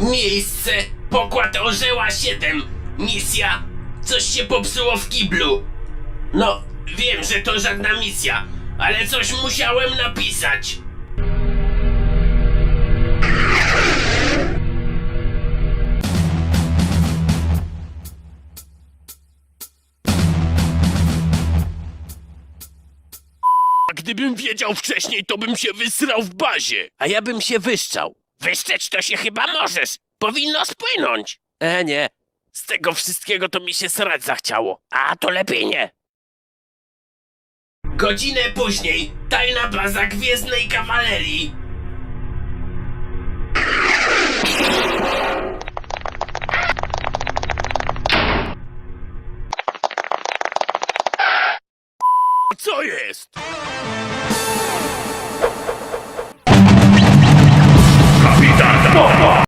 bazę Pokład Orzeła 7. Misja. Coś się popsuło w kiblu. No, wiem, że to żadna misja, ale coś musiałem napisać. Gdybym wiedział wcześniej, to bym się wysrał w bazie. A ja bym się wyszczał. Wyszczeć to się chyba możesz. Powinno spłynąć. E nie, z tego wszystkiego to mi się srać zachciało. A to lepiej nie. Godzinę później tajna baza Gwiezdnej Kawalerii. Co jest?